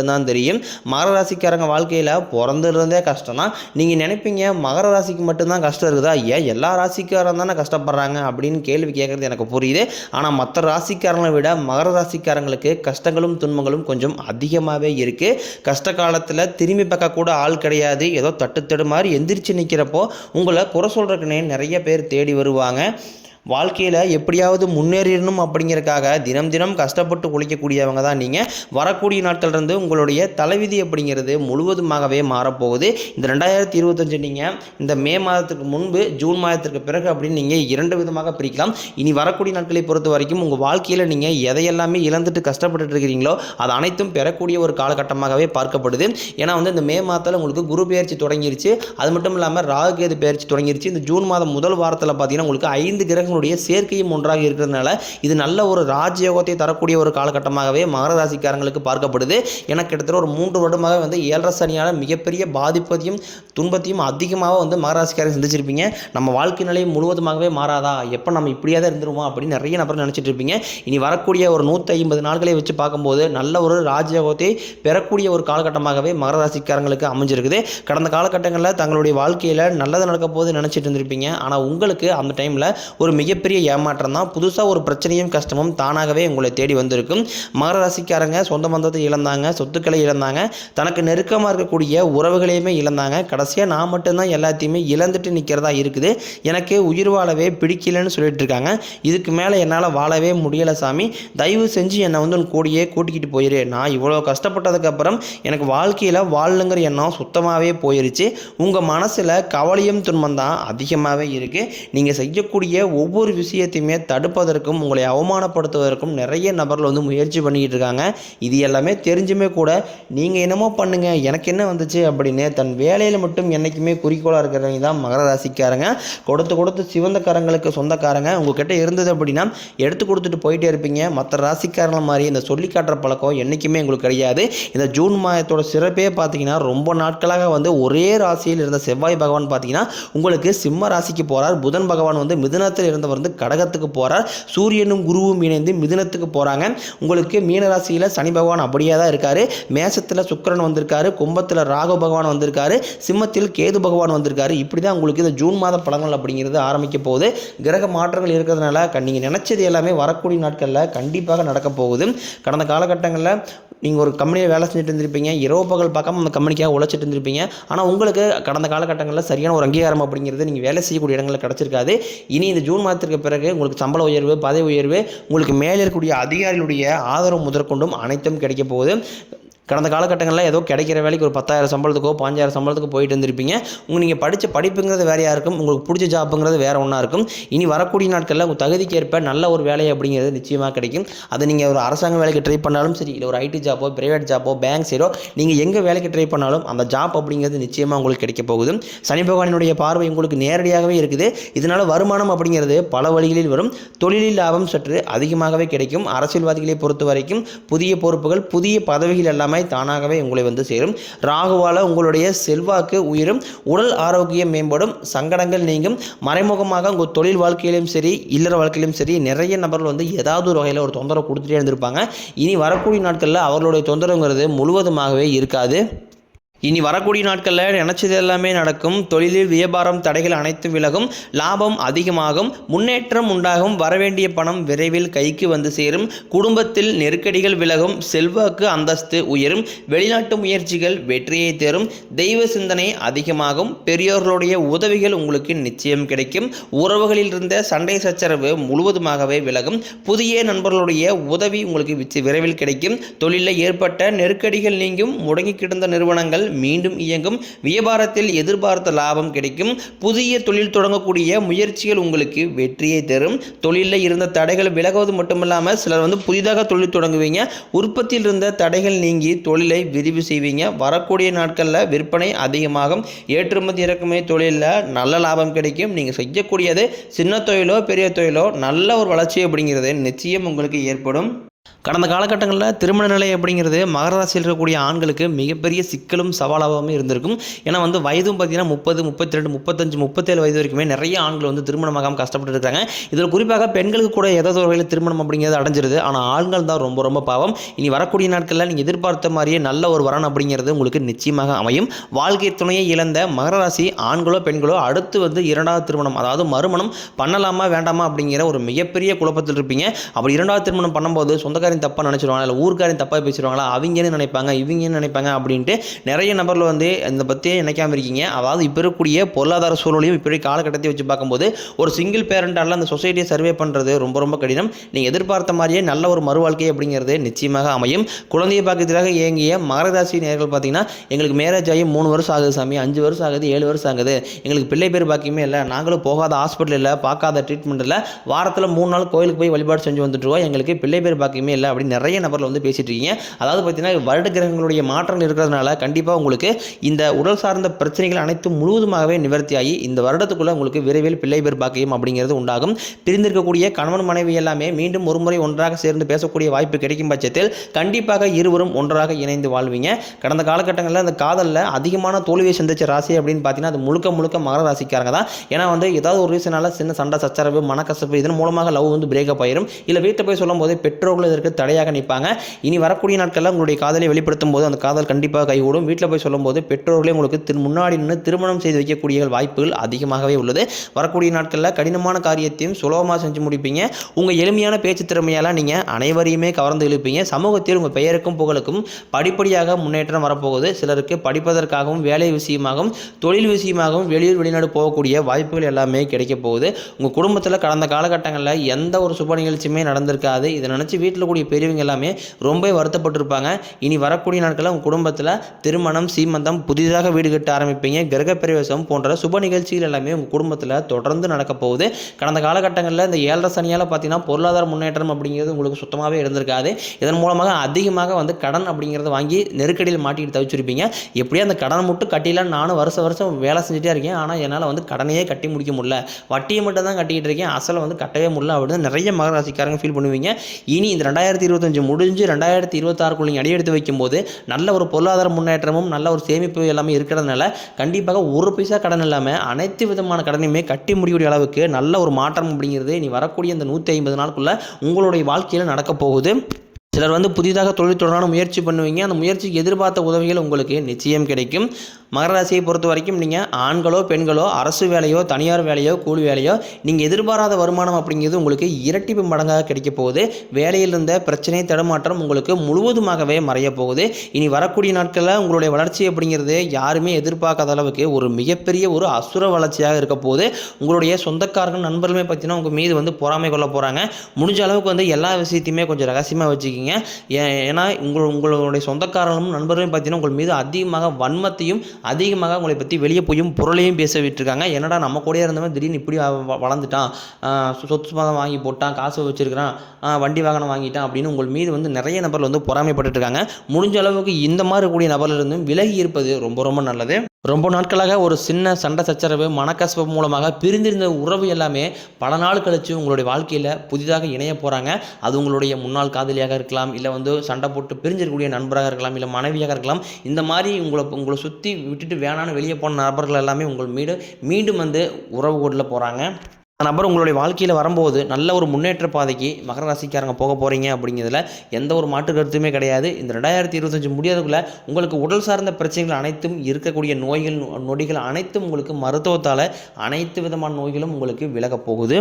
மட்டும்தான் தெரியும். மகர ராசிக்காரங்க வாழ்க்கையில் பிறந்துருந்தே கஷ்டம்னா நீங்கள் நினைப்பீங்க மகர ராசிக்கு மட்டும்தான் கஷ்டம் இருக்குதா? ஏன் எல்லா ராசிக்காரங்க தானே கஷ்டப்படுறாங்க அப்படின்னு கேள்வி கேட்குறது எனக்கு புரியுது. ஆனால் மற்ற ராசிக்காரங்களை விட மகர ராசிக்காரங்களுக்கு கஷ்டங்களும் துன்பங்களும் கொஞ்சம் அதிகமாகவே இருக்குது கஷ்ட காலத்தில் திரும்பி பார்க்க கூட ஆள் கிடையாது. ஏதோ தட்டு தடு மாதிரி எந்திரிச்சு நிற்கிறப்போ உங்களை குறை சொல்கிறக்குன்னே நிறைய பேர் தேடி வருவாங்க. வாழ்க்கையில் எப்படியாவது முன்னேறிடணும் அப்படிங்கிறக்காக தினம் தினம் கஷ்டப்பட்டு உழைக்கக்கூடியவங்க தான் நீங்கள் வரக்கூடிய நாட்கள்லேருந்து உங்களுடைய தலைவிதி அப்படிங்கிறது முழுவதுமாகவே மாறப்போகுது. இந்த ரெண்டாயிரத்தி இருபத்தஞ்சு நீங்கள் இந்த மே மாதத்துக்கு முன்பு ஜூன் மாதத்திற்கு பிறகு அப்படின்னு நீங்கள் இரண்டு விதமாக பிரிக்கலாம். இனி வரக்கூடிய நாட்களை பொறுத்த வரைக்கும் உங்கள் வாழ்க்கையில் நீங்கள் எதையெல்லாமே இழந்துட்டு கஷ்டப்பட்டுட்டு இருக்கிறீங்களோ அது அனைத்தும் பெறக்கூடிய ஒரு காலகட்டமாகவே பார்க்கப்படுது. ஏன்னா வந்து இந்த மே மாதத்தில் உங்களுக்கு குரு பெயர்ச்சி தொடங்கிருச்சு. அது மட்டும் இல்லாமல் ராகு பயிற்சி பெயர்ச்சி தொடங்கிருச்சு. இந்த ஜூன் மாதம் முதல் வாரத்தில் பார்த்தீங்கன்னா உங்களுக்கு ஐந்து கிரகங்கள் கிரகங்களுடைய சேர்க்கையும் ஒன்றாக இருக்கிறதுனால இது நல்ல ஒரு ராஜயோகத்தை தரக்கூடிய ஒரு காலகட்டமாகவே மகர ராசிக்காரங்களுக்கு பார்க்கப்படுது. எனக்கு கிட்டத்தட்ட ஒரு மூன்று வருடமாக வந்து ஏழரை சனியால் மிகப்பெரிய பாதிப்பதையும் துன்பத்தையும் அதிகமாக வந்து மகர சந்திச்சிருப்பீங்க சிந்திச்சிருப்பீங்க. நம்ம வாழ்க்கை நிலை முழுவதுமாகவே மாறாதா? எப்போ நம்ம இப்படியே தான் இருந்துருவோம் அப்படின்னு நிறைய நபர் நினச்சிட்டு இருப்பீங்க இனி வரக்கூடிய ஒரு நூற்றி ஐம்பது நாட்களை வச்சு பார்க்கும்போது நல்ல ஒரு ராஜயோகத்தை பெறக்கூடிய ஒரு காலகட்டமாகவே மகராசிக்காரங்களுக்கு அமைஞ்சிருக்குது. கடந்த காலகட்டங்களில் தங்களுடைய வாழ்க்கையில் நல்லது நடக்க போது நினச்சிட்டு இருந்திருப்பீங்க. ஆனால் உங்களுக்கு அந்த டைமில் ஒரு மிகப்பெரிய ஏமாற்றம் தான். புதுசாக ஒரு பிரச்சனையும் கஷ்டமும் தானாகவே உங்களை தேடி வந்திருக்கும். மகர ராசிக்காரங்க சொந்த பந்தத்தை இழந்தாங்க சொத்துக்களை இழந்தாங்க. தனக்கு நெருக்கமாக இருக்கக்கூடிய உறவுகளையுமே இழந்தாங்க. கடைசியாக நான் மட்டும்தான் எல்லாத்தையுமே இழந்துட்டு நிற்கிறதா இருக்குது. எனக்கு உயிர் வாழவே பிடிக்கலன்னு சொல்லிட்டு இருக்காங்க. இதுக்கு மேலே என்னால் வாழவே முடியலை சாமி. தயவு செஞ்சு என்னை வந்து உன் கூடியே கூட்டிக்கிட்டு போயிரு. நான் இவ்வளோ கஷ்டப்பட்டதுக்கப்புறம் எனக்கு வாழ்க்கையில் வாழணுங்கிற எண்ணம் சுத்தமாகவே போயிருச்சு. உங்கள் மனசில் கவலையும் துன்பம் தான் அதிகமாகவே இருக்குது நீங்கள் செய்யக்கூடிய ஒவ்வொரு ஒவ்வொரு விஷயத்தையுமே தடுப்பதற்கும் உங்களை அவமானப்படுத்துவதற்கும் நிறைய நபர்கள் வந்து முயற்சி பண்ணிக்கிட்டு இருக்காங்க. இது எல்லாமே தெரிஞ்சுமே கூட நீங்கள் என்னமோ பண்ணுங்கள் எனக்கு என்ன வந்துச்சு அப்படின்னு தன் வேலையில் மட்டும் என்றைக்குமே குறிக்கோளாக இருக்கிறவங்க தான் மகர ராசிக்காரங்க. கொடுத்து கொடுத்து சிவந்த கரங்களுக்கு சொந்தக்காரங்க. உங்ககிட்ட இருந்தது அப்படின்னா எடுத்து கொடுத்துட்டு போயிட்டே இருப்பீங்க. மற்ற ராசிக்காரங்களை மாதிரி இந்த சொல்லி காட்டுற பழக்கம் என்றைக்குமே உங்களுக்கு கிடையாது. இந்த ஜூன் மாதத்தோட சிறப்பே பார்த்தீங்கன்னா ரொம்ப நாட்களாக வந்து ஒரே ராசியில் இருந்த செவ்வாய் பகவான் பார்த்தீங்கன்னா உங்களுக்கு சிம்ம ராசிக்கு போகிறார் புதன் பகவான் வந்து மிதுனத்தில் இருந்தவர் வந்து கடகத்துக்கு போகிறார் சூரியனும் குருவும் இணைந்து மிதுனத்துக்கு போகிறாங்க உங்களுக்கு மீனராசியில் சனி பகவான் அப்படியே தான் இருக்கார். மேசத்தில் சுக்கிரன் வந்திருக்காரு. கும்பத்தில் ராகு பகவான் வந்திருக்காரு. சிம்மத்தில் கேது பகவான் வந்திருக்காரு. இப்படி தான் உங்களுக்கு இந்த ஜூன் மாத பழங்கள் அப்படிங்கிறது ஆரம்பிக்க போகுது. கிரக மாற்றங்கள் இருக்கிறதுனால நீங்கள் நினச்சது எல்லாமே வரக்கூடிய நாட்களில் கண்டிப்பாக நடக்க போகுது. கடந்த காலகட்டங்களில் நீங்கள் ஒரு கம்பெனியில் வேலை செஞ்சுட்டு இருந்திருப்பீங்க. இரவு பகல் பார்க்காம அந்த கம்பெனிக்காக உழைச்சிட்டு இருந்திருப்பீங்க. ஆனால் உங்களுக்கு கடந்த காலகட்டங்களில் சரியான ஒரு அங்கீகாரம் அப்படிங்கிறது நீங்கள் வேலை செய்யக்கூடிய இடங்களில் கிடச்சிருக்காது. இனி இந்த ஜூன் மாதத்திற்கு பிறகு உங்களுக்கு சம்பள உயர்வு பதவி உயர்வு உங்களுக்கு மேலே இருக்கக்கூடிய அதிகாரிகளுடைய ஆதரவு முதற்கொண்டும் அனைத்தும் கிடைக்க போகுது. கடந்த காலகட்டங்களில் ஏதோ கிடைக்கிற வேலைக்கு ஒரு பத்தாயிரம் சம்பளத்துக்கோ பாஞ்சாயிரம் சம்பளத்துக்கு போயிட்டு இருந்திருப்பீங்க. உங்கள் நீங்கள் படித்த படிப்புங்கிறது வேறையாக இருக்கும் உங்களுக்கு பிடிச்ச ஜாப்புங்கிறது வேறு ஒன்றா இருக்கும். இனி வரக்கூடிய நாட்களில் உங்கள் தகுதிக்கு ஏற்ப நல்ல ஒரு வேலை அப்படிங்கிறது நிச்சயமாக கிடைக்கும். அது நீங்கள் ஒரு அரசாங்க வேலைக்கு ட்ரை பண்ணாலும் சரி இல்லை ஒரு ஐடி ஜாப்போ பிரைவேட் ஜாப்போ பேங்க் சைடோ நீங்கள் எங்கே வேலைக்கு ட்ரை பண்ணாலும் அந்த ஜாப் அப்படிங்கிறது நிச்சயமாக உங்களுக்கு கிடைக்க போகுது. சனி பகவானினுடைய பார்வை உங்களுக்கு நேரடியாகவே இருக்குது. இதனால் வருமானம் அப்படிங்கிறது பல வழிகளில் வரும். தொழிலில் லாபம் சற்று அதிகமாகவே கிடைக்கும். அரசியல்வாதிகளை பொறுத்த வரைக்கும் புதிய பொறுப்புகள் புதிய பதவிகள் எல்லாமே தானாகவே உங்களை வந்து சேரும். ராகுவால் உங்களுடைய செல்வாக்கு உயிரும். உடல் ஆரோக்கியம் மேம்படும். சங்கடங்கள் நீங்கும். மறைமுகமாக உங்கள் தொழில் வாழ்க்கையிலும் சரி இல்லற வாழ்க்கையிலும் சரி நிறைய நபர்கள் வந்து ஏதாவது ஒரு வகையில் ஒரு தொந்தரவு கொடுத்துட்டே இருந்திருப்பாங்க. இனி வரக்கூடிய நாட்களில் அவர்களுடைய தொந்தரவுங்கிறது முழுவதுமாகவே இருக்காது. இனி வரக்கூடிய நாட்களில் நினச்சது எல்லாமே நடக்கும். தொழிலில் வியாபாரம் தடைகள் அனைத்தும் விலகும். லாபம் அதிகமாகும். முன்னேற்றம் உண்டாகும். வரவேண்டிய பணம் விரைவில் கைக்கு வந்து சேரும். குடும்பத்தில் நெருக்கடிகள் விலகும். செல்வாக்கு அந்தஸ்து உயரும். வெளிநாட்டு முயற்சிகள் வெற்றியை தரும். தெய்வ சிந்தனை அதிகமாகும். பெரியோர்களுடைய உதவிகள் உங்களுக்கு நிச்சயம் கிடைக்கும். உறவுகளில் இருந்த சண்டை சச்சரவு முழுவதுமாகவே விலகும். புதிய நண்பர்களுடைய உதவி உங்களுக்கு விரைவில் கிடைக்கும். தொழிலில் ஏற்பட்ட நெருக்கடிகள் நீங்கும். முடங்கி கிடந்த நிறுவனங்கள் மீண்டும் இயங்கும். வியாபாரத்தில் எதிர்பார்த்த லாபம் கிடைக்கும். புதிய தொழில் தொடங்கக்கூடிய முயற்சிகள் உங்களுக்கு வெற்றியை தரும். தொழிலில் இருந்த தடைகள் விலகுவது மட்டுமில்லாமல் சிலர் வந்து புதிதாக தொழில் தொடங்குவீங்க. உற்பத்தியில் இருந்த தடைகள் நீங்கி தொழிலை விரிவு செய்வீங்க. வரக்கூடிய நாட்களில் விற்பனை அதிகமாகும். ஏற்றுமதி இறக்குமதி தொழிலில் நல்ல லாபம் கிடைக்கும். நீங்கள் செய்யக்கூடியது சின்ன தொழிலோ பெரிய தொழிலோ நல்ல ஒரு வளர்ச்சி அப்படிங்கிறது நிச்சயம் உங்களுக்கு ஏற்படும். கடந்த காலகட்டங்களில் திருமண நிலை அப்படிங்கிறது மகர ராசியில் இருக்கக்கூடிய ஆண்களுக்கு மிகப்பெரிய சிக்கலும் சவாலாகவும் இருந்திருக்கும். ஏன்னா வந்து வயதும் பார்த்தீங்கன்னா முப்பது முப்பத்தி ரெண்டு முப்பத்தஞ்சு முப்பத்தேழு வயது வரைக்குமே நிறைய ஆண்கள் வந்து திருமணமாகாமல் கஷ்டப்பட்டு இருக்காங்க. இதில் குறிப்பாக பெண்களுக்கு கூட ஏதாவது ஒரு வகையில் திருமணம் அப்படிங்கிறது அடைஞ்சிருது. ஆனால் ஆண்கள் தான் ரொம்ப ரொம்ப பாவம். இனி வரக்கூடிய நாட்களில் நீங்கள் எதிர்பார்த்த மாதிரியே நல்ல ஒரு வரன் அப்படிங்கிறது உங்களுக்கு நிச்சயமாக அமையும். வாழ்க்கை துணையை இழந்த மகர ராசி ஆண்களோ பெண்களோ அடுத்து வந்து இரண்டாவது திருமணம் அதாவது மறுமணம் பண்ணலாமா வேண்டாமா அப்படிங்கிற ஒரு மிகப்பெரிய குழப்பத்தில் இருப்பீங்க. அப்படி இரண்டாவது திருமணம் பண்ணும்போது சொந்தக்கார சொந்தக்காரன் தப்பாக நினச்சிருவாங்களா? இல்லை ஊருக்காரன் தப்பாக பேசிடுவாங்களா அவங்கன்னு நினைப்பாங்க இவங்கன்னு நினைப்பாங்க அப்படின்ட்டு நிறைய நபரில் வந்து இந்த பற்றியே நினைக்காம இருக்கீங்க. அதாவது இப்போ இருக்கக்கூடிய பொருளாதார சூழலையும் இப்போ காலகட்டத்தை வச்சு பார்க்கும்போது ஒரு சிங்கிள் பேரண்டால அந்த சொசைட்டியை சர்வே பண்ணுறது ரொம்ப ரொம்ப கடினம். நீங்கள் எதிர்பார்த்த மாதிரியே நல்ல ஒரு மறுவாழ்க்கை அப்படிங்கிறது நிச்சயமாக அமையும். குழந்தையை பார்க்கறதுக்காக இயங்கிய மகரராசி நேர்கள் பார்த்தீங்கன்னா எங்களுக்கு மேரேஜ் ஆகி மூணு வருஷம் ஆகுது சாமி அஞ்சு வருஷம் ஆகுது ஏழு வருஷம் ஆகுது. எங்களுக்கு பிள்ளை பேர் பாக்கியமே இல்லை. நாங்களும் போகாத ஹாஸ்பிட்டல் இல்லை பார்க்காத ட்ரீட்மெண்ட் இல்லை. வாரத்தில் மூணு நாள் கோயிலுக்கு போய் வழிபாடு செஞ்சு வந்துட்டுருவோம் எங்களுக்கு பிள்ளை பேர் பாக்கியமே இல்லை அப்படின்னு நிறைய நபரில் வந்து பேசிகிட்டு இருக்கீங்க. அதாவது பார்த்தீங்கன்னா வருட கிரகங்களுடைய மாற்றங்கள் இருக்கிறதுனால கண்டிப்பாக உங்களுக்கு இந்த உடல் சார்ந்த பிரச்சனைகள் அனைத்தும் முழுவதுமாகவே நிவர்த்தியாகி இந்த வருடத்துக்குள்ளே உங்களுக்கு விரைவில் பிள்ளை பேர் பாக்கியம் அப்படிங்கிறது உண்டாகும். பிரிந்திருக்கக்கூடிய கணவன் மனைவி எல்லாமே மீண்டும் ஒரு முறை ஒன்றாக சேர்ந்து பேசக்கூடிய வாய்ப்பு கிடைக்கும் பட்சத்தில் கண்டிப்பாக இருவரும் ஒன்றாக இணைந்து வாழ்வீங்க. கடந்த காலகட்டங்களில் அந்த காதலில் அதிகமான தோல்வியை சந்திச்ச ராசி அப்படின்னு பார்த்தீங்கன்னா அது முழுக்க முழுக்க மகர ராசிக்காரங்க தான். ஏன்னா வந்து ஏதாவது ஒரு ரீசனால் சின்ன சண்டை சச்சரவு மனக்கசப்பு இதன் மூலமாக லவ் வந்து பிரேக்கப் ஆயிரும். இல்லை வீட்டை போய் சொல்லும் போது பெற்றோர்கள் இதற்கு தடையாக நிற்பாங்க. இனி வரக்கூடிய நாட்களில் உங்களுடைய காதலை வெளிப்படுத்தும் போது அந்த காதல் கண்டிப்பாக கைகூடும். வீட்டில் போய் சொல்லும்போது பெற்றோர்களே உங்களுக்கு திரு முன்னாடி நின்று திருமணம் செய்து வைக்கக்கூடிய வாய்ப்புகள் அதிகமாகவே உள்ளது. வரக்கூடிய நாட்களில் கடினமான காரியத்தையும் சுலபமாக செஞ்சு முடிப்பீங்க. உங்கள் எளிமையான பேச்சு திறமையால் நீங்கள் அனைவரையுமே கவர்ந்து இழுப்பீங்க. சமூகத்தில் உங்கள் பெயருக்கும் புகழுக்கும் படிப்படியாக முன்னேற்றம் வரப்போகுது. சிலருக்கு படிப்பதற்காகவும் வேலை விஷயமாகவும் தொழில் விஷயமாகவும் வெளியூர் வெளிநாடு போகக்கூடிய வாய்ப்புகள் எல்லாமே கிடைக்க போகுது. உங்கள் குடும்பத்தில் கடந்த காலகட்டங்களில் எந்த ஒரு சுப நிகழ்ச்சியுமே நடந்திருக்காது. இதை நினச்சி வீட்டில் கூடிய பெரியவங்க எல்லாமே ரொம்ப வருத்தப்பட்டிருப்பாங்க. இனி வரக்கூடிய நாட்களில் உங்கள் குடும்பத்தில் திருமணம் சீமந்தம் புதிதாக வீடு கட்ட ஆரம்பிப்பீங்க. கிரகப்பிரவேசம் போன்ற சுப நிகழ்ச்சிகள் எல்லாமே உங்கள் குடும்பத்தில் தொடர்ந்து நடக்க போகுது. கடந்த காலகட்டங்களில் இந்த ஏழரை சனியால் பார்த்தீங்கன்னா பொருளாதார முன்னேற்றம் அப்படிங்கிறது உங்களுக்கு சுத்தமாகவே இருந்திருக்காது. இதன் மூலமாக அதிகமாக வந்து கடன் அப்படிங்கிறத வாங்கி நெருக்கடியில் மாட்டிட்டு தவிச்சிருப்பீங்க. எப்படியோ அந்த கடனை மட்டும் கட்டிலாம் நானும் வருஷம் வருஷம் வேலை செஞ்சுட்டே இருக்கேன். ஆனால் என்னால் வந்து கடனையே கட்டி முடிக்க முடியல. வட்டியை மட்டும் தான் கட்டிக்கிட்டு இருக்கேன். அசலை வந்து கட்டவே முடியல அப்படின்னு நிறைய மகராசிக்காரங்க ஃபீல் பண்ணுவீங்க. இனி இந்த ரெண்டாயிரத்தி இருபத்தஞ்சு முடிஞ்சு ரெண்டாயிரத்தி இருபத்தாறுக்குள்ள நீங்கள் அடியெடுத்து வைக்கும்போது நல்ல ஒரு பொருளாதார முன்னேற்றமும் நல்ல ஒரு சேமிப்பு எல்லாமே இருக்கிறதுனால கண்டிப்பாக ஒரு பைசா கடன் இல்லாமல் அனைத்து விதமான கடனையுமே கட்டி முடியக்கூடிய அளவுக்கு நல்ல ஒரு மாற்றம் அப்படிங்கிறது நீ வரக்கூடிய இந்த நூற்றி ஐம்பது நாளுக்குள்ளே உங்களுடைய வாழ்க்கையில் நடக்கப் போகுது. சிலர் வந்து புதிதாக தொழில் தொடரான முயற்சி பண்ணுவீங்க. அந்த முயற்சிக்கு எதிர்பார்த்த உதவிகள் உங்களுக்கு நிச்சயம் கிடைக்கும். மகர ராசியை பொறுத்த வரைக்கும் நீங்கள் ஆண்களோ பெண்களோ அரசு வேலையோ தனியார் வேலையோ கூலி வேலையோ நீங்கள் எதிர்பாராத வருமானம் அப்படிங்கிறது உங்களுக்கு இரட்டிப்பு மடங்காக கிடைக்க போகுது. வேலையில் இருந்த பிரச்சனை தடுமாற்றம் உங்களுக்கு முழுவதுமாகவே மறைய போகுது. இனி வரக்கூடிய நாட்களில் உங்களுடைய வளர்ச்சி அப்படிங்கிறது யாருமே எதிர்பார்க்காத அளவுக்கு ஒரு மிகப்பெரிய ஒரு அசுர வளர்ச்சியாக இருக்க போகுது. உங்களுடைய சொந்தக்காரர்கள் நண்பர்களுமே பார்த்தீங்கன்னா உங்கள் மீது வந்து பொறாமை கொள்ள போகிறாங்க முடிஞ்ச அளவுக்கு வந்து எல்லா விஷயத்தையுமே கொஞ்சம் ரகசியமாக வச்சுக்கிங்க. ஏ- ஏன்னா உங்கள் உங்களுடைய சொந்தக்காரர்களும் நண்பர்களும் பார்த்தீங்கன்னா உங்கள் மீது அதிகமாக வன்மத்தையும் அதிகமாக உங்களை பற்றி வெளியே போயும் பொருளையும் பேச விட்டுருக்காங்க. என்னடா நம்ம கூடயே இருந்தவன் திடீர்னு இப்படி வளர்ந்துட்டான். சொத்து மதம் வாங்கி போட்டான் காசு வச்சுருக்கிறான் வண்டி வாகனம் வாங்கிட்டான் அப்படின்னு உங்கள் மீது வந்து நிறைய நபர்கள் வந்து பொறாமைப்பட்டுருக்காங்க முடிஞ்ச அளவுக்கு இந்த மாதிரி இருக்கக்கூடிய நபர்களிருந்தும் விலகி இருப்பது ரொம்ப ரொம்ப நல்லது. ரொம்ப நாட்களாக ஒரு சின்ன சண்டை சச்சரவு மனக்கசப்பு மூலமாக பிரிந்திருந்த உறவு எல்லாமே பல நாள் கழித்து உங்களுடைய வாழ்க்கையில் புதிதாக இணைய போகிறாங்க அது உங்களுடைய முன்னாள் காதலியாக இருக்கலாம் இல்லை வந்து சண்டை போட்டு பிரிஞ்சிருக்கக்கூடிய நண்பராக இருக்கலாம் இல்லை மனைவியாக இருக்கலாம். இந்த மாதிரி உங்களை உங்களை சுற்றி விட்டுட்டு வேணான்னு வெளியே போன நபர்கள் எல்லாமே உங்கள் மீண்டும் மீண்டும் வந்து உறவு கூடல போகிறாங்க அந்த நபர் உங்களுடைய வாழ்க்கையில் வரும்போது நல்ல ஒரு முன்னேற்ற பாதைக்கு மகர ராசிக்காரங்க போக போகிறீங்க அப்படிங்கிறதுல எந்த ஒரு மாற்று கருத்துமே கிடையாது. இந்த ரெண்டாயிரத்தி இருபத்தஞ்சு முடியாதுக்குள்ளே உங்களுக்கு உடல் சார்ந்த பிரச்சனைகள் அனைத்தும் இருக்கக்கூடிய நோய்கள் நொடிகள் அனைத்தும் உங்களுக்கு மருத்துவத்தால் அனைத்து விதமான நோய்களும் உங்களுக்கு விலகப் போகுது.